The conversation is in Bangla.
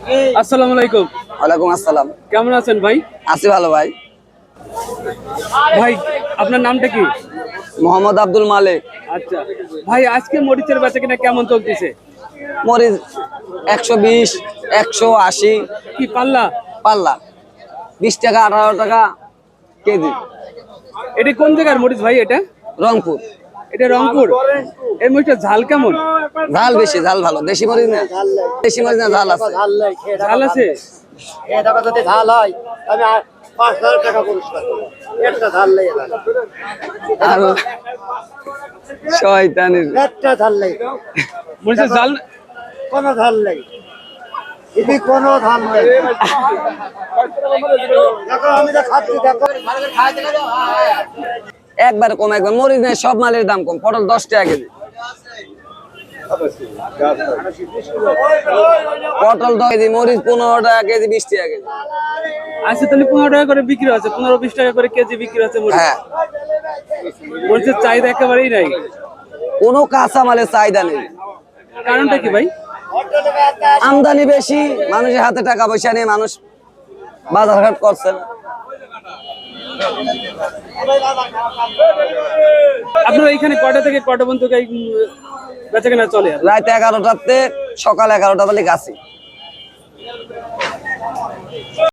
আসসালামু আলাইকুম। ওয়ালাইকুম আসসালাম। কেমন আছেন ভাই? আছি ভালো ভাই। ভাই আপনার নামটা কি? মোহাম্মদ আব্দুল মালিক। আচ্ছা। ভাই আজকে মরিচের বেচা কিনা কেমন চলতেছে? মরিচ একশো বিশ একশো আশি। কি পাল্লা? পাল্লা। বিশ টাকা আঠারো টাকা কেজি। এটা কোন জায়গার মরিচ ভাই এটা? রংপুর। এটা রংপুর। এই মরিচটা ঝাল কেমন? ঝাল বেশি ঝাল ভালো। দেশি মরিচ না? দেশি মরিচ না ঝাল আছে। ঝাল আছে? যদি ঝাল হয় আমি আর পাঁচ হাজার টাকা পুরস্কার একটা ঝাল লেগে আর শয়তানির একটা ঝাল লেগে মরিচের ঝাল কোনো ঝাল এটি কোনো ঝাল নেই। দেখো আমি তো খাচ্ছি দেখো। একবার কম একবার মরিচ নেই সব মালের দাম কম। পটল দশ টাকা কেজি। পটল দশ কেজি মরিচ পনেরো টাকা কেজি বিশ টাকা কেজি। আজকে তাহলে পনেরো টাকা করে বিক্রি আছে পনেরো বিশ টাকা করে কেজি বিক্রি আছে হ্যাঁ। মরিচের চাহিদা একেবারেই নাই। কোনো কাঁচা মালের চাহিদা নেই। কারণটা কি ভাই? আমদানি বেশি মানুষের হাতে টাকা পয়সা নেই মানুষ বাজার ঘাট করছে না। আপনারা এখানে কয়টা থেকে কয়টা পর্যন্ত বেচাকেনা চলে? রাত এগারোটাতে সকাল এগারোটা তাহলে গাছি।